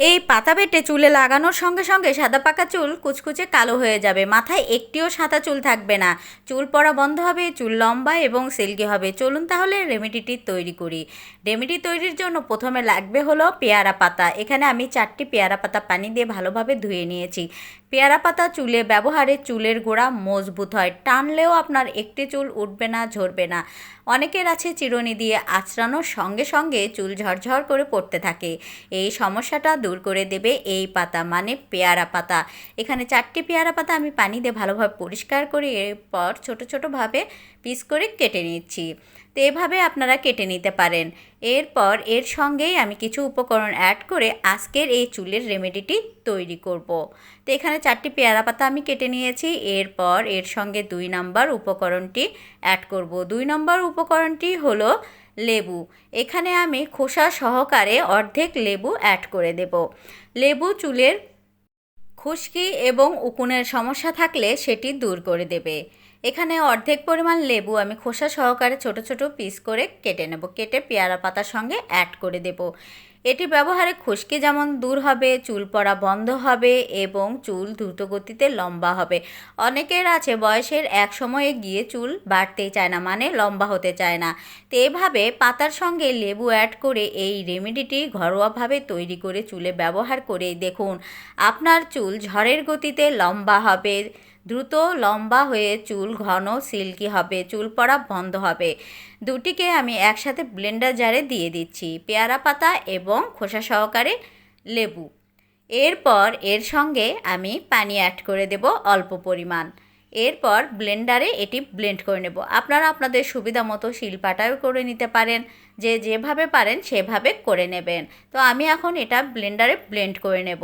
এই পাতা বেটে চুলে লাগানোর সঙ্গে সঙ্গে সাদা পাকা চুল কুচকুচে কালো হয়ে যাবে। মাথায় একটিও সাদা চুল থাকবে না। চুল পড়া বন্ধ হবে, চুল লম্বা এবং সিল্কি হবে। চলুন তাহলে রেমেডিটি তৈরি করি। রেমেডি তৈরির জন্য প্রথমে লাগবে হলো পেয়ারা পাতা। এখানে আমি চারটি পেয়ারা পাতা পানি দিয়ে ভালোভাবে ধুয়ে নিয়েছি। পেয়ারা পাতা চুলে ব্যবহারে চুলের গোড়া মজবুত হয়। টানলেও আপনার একটি চুল উঠবে না, ঝরবে না। অনেকের আছে চিরুনি দিয়ে আঁচড়ানোর সঙ্গে সঙ্গে চুল ঝরঝর করে পড়তে থাকে। এই সমস্যাটা দূর করে দেবে এই পাতা মানে পেয়ারা পাতা। এখানে চারটি পেয়ারা পাতা আমি পানি দিয়ে ভালোভাবে পরিষ্কার করে এরপর ছোটো ছোটোভাবে পিস করে কেটে নিচ্ছি। তো এভাবে আপনারা কেটে নিতে পারেন। এরপর এর সঙ্গেই আমি কিছু উপকরণ অ্যাড করে আজকের এই চুলের রেমেডিটি তৈরি করব। তো এখানে চারটি পেয়ারা পাতা আমি কেটে নিয়েছি। এরপর এর সঙ্গে দুই নাম্বার উপকরণটি অ্যাড করব। দুই নম্বর উপকরণটি হলো লেবু। এখানে আমি খোসা সহকারে অর্ধেক লেবু অ্যাড করে দেব। লেবু চুলের খুশকি এবং উকুনের সমস্যা থাকলে সেটি দূর করে দেবে। এখানে অর্ধেক পরিমাণ লেবু আমি খোসা সহকারে ছোট ছোট পিস করে কেটে নেব। কেটে পেয়ারা পাতার সঙ্গে অ্যাড করে দেব। এটি ব্যবহারে খুশকি যেমন দূর হবে, চুল পড়া বন্ধ হবে এবং চুল দ্রুত গতিতে লম্বা হবে। অনেকের আছে বয়সের এক সময়ে গিয়ে চুল বাড়তেই চায় না মানে লম্বা হতে চায় না। তো এভাবে পাতার সঙ্গে লেবু অ্যাড করে এই রেমেডিটি ঘরোয়াভাবে তৈরি করে চুলে ব্যবহার করে দেখুন। আপনার চুল ঝড়ের গতিতে লম্বা হবে দ্রুত লম্বা হয়ে চুল ঘন সিল্কি হবে, চুল পড়া বন্ধ হবে। দুটিকে আমি একসাথে ব্লেন্ডার জারে দিয়ে দিচ্ছি, পেয়ারা পাতা এবং খোসা সহকারে লেবু। এরপর এর সঙ্গে আমি পানি অ্যাড করে দেব অল্প পরিমাণ। এরপর ব্লেন্ডারে এটি ব্লেন্ড করে নেব। আপনারা আপনাদের সুবিধা মতো শিলপাটাও করে নিতে পারেন, যে যেভাবে পারেন সেভাবে করে নেবেন। তো আমি এখন এটা ব্লেন্ডারে ব্লেন্ড করে নেব।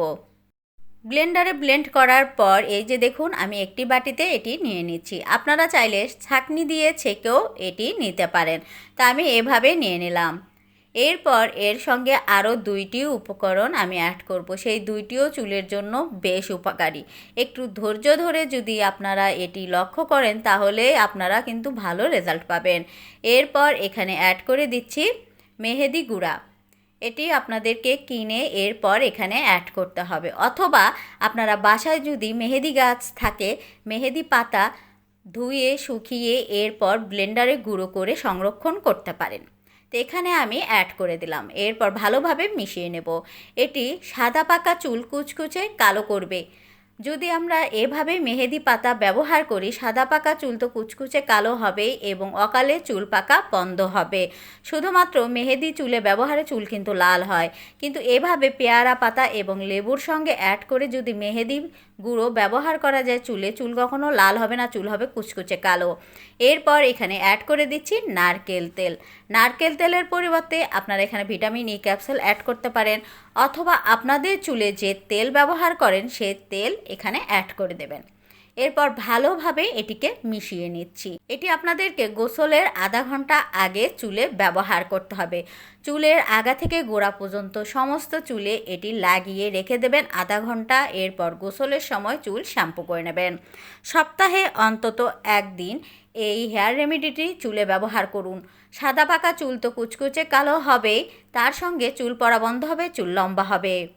ব্লেন্ডারে ব্লেন্ড করার পর এই যে দেখুন, আমি একটি বাটিতে এটি নিয়ে নিচ্ছি। আপনারা চাইলে ছাকনি দিয়ে ছেঁকেও এটি নিতে পারেন। তা আমি এভাবে নিয়ে নিলাম। এরপর এর সঙ্গে আরও দুইটি উপকরণ আমি অ্যাড করব। সেই দুইটিও চুলের জন্য বেশ উপকারী। একটু ধৈর্য ধরে যদি আপনারা এটি লক্ষ্য করেন, তাহলে আপনারা কিন্তু ভালো রেজাল্ট পাবেন। এরপর এখানে অ্যাড করে দিচ্ছি মেহেদি গুঁড়া। এটি আপনাদেরকে কিনে এরপর এখানে অ্যাড করতে হবে। অথবা আপনারা বাসায় যদি মেহেদি গাছ থাকে, মেহেদি পাতা ধুয়ে, শুকিয়ে এরপর ব্লেন্ডারে গুঁড়ো করে সংরক্ষণ করতে পারেন। তো এখানে আমি অ্যাড করে দিলাম। এরপর ভালোভাবে মিশিয়ে নেব। এটি সাদা পাকা চুল কুচকুচে কালো করবে। যদি আমরা এভাবে মেহেদি পাতা ব্যবহার করি, সাদা পাকা চুল তো কুচকুচে কালো হবেই এবং অকালে চুল পাকা বন্ধ হবে। শুধুমাত্র মেহেদি চুলে ব্যবহারে চুল কিন্তু লাল হয়। কিন্তু এভাবে পেয়ারা পাতা এবং লেবুর সঙ্গে অ্যাড করে যদি মেহেদি গুঁড়ো ব্যবহার করা যায় চুলে। চুল কখনো লাল হবে না, চুল হবে কুচকুচে কালো। এরপর এখানে অ্যাড করে দিচ্ছি নারকেল তেল। নারকেল তেলের পরিবর্তে আপনারা এখানে ভিটামিন ই ক্যাপসুল অ্যাড করতে পারেন অথবা আপনাদের চুলে যে তেল ব্যবহার করেন, সে তেল এখানে অ্যাড করে দেবেন। এরপর ভালোভাবে এটিকে মিশিয়ে নিচ্ছি। এটি আপনাদেরকে গোসলের আধা ঘণ্টা আগে চুলে ব্যবহার করতে হবে। চুলের আগা থেকে গোড়া পর্যন্ত সমস্ত চুলে এটি লাগিয়ে রেখে দেবেন আধা ঘণ্টা। এরপর গোসলের সময় চুল শ্যাম্পু করে নেবেন। সপ্তাহে অন্তত একদিন এই হেয়ার রেমেডিটি চুলে ব্যবহার করুন। সাদা পাকা চুল তো কুচকুচে কালো হবে তার সঙ্গে চুল পড়া বন্ধ হবে, চুল লম্বা হবে।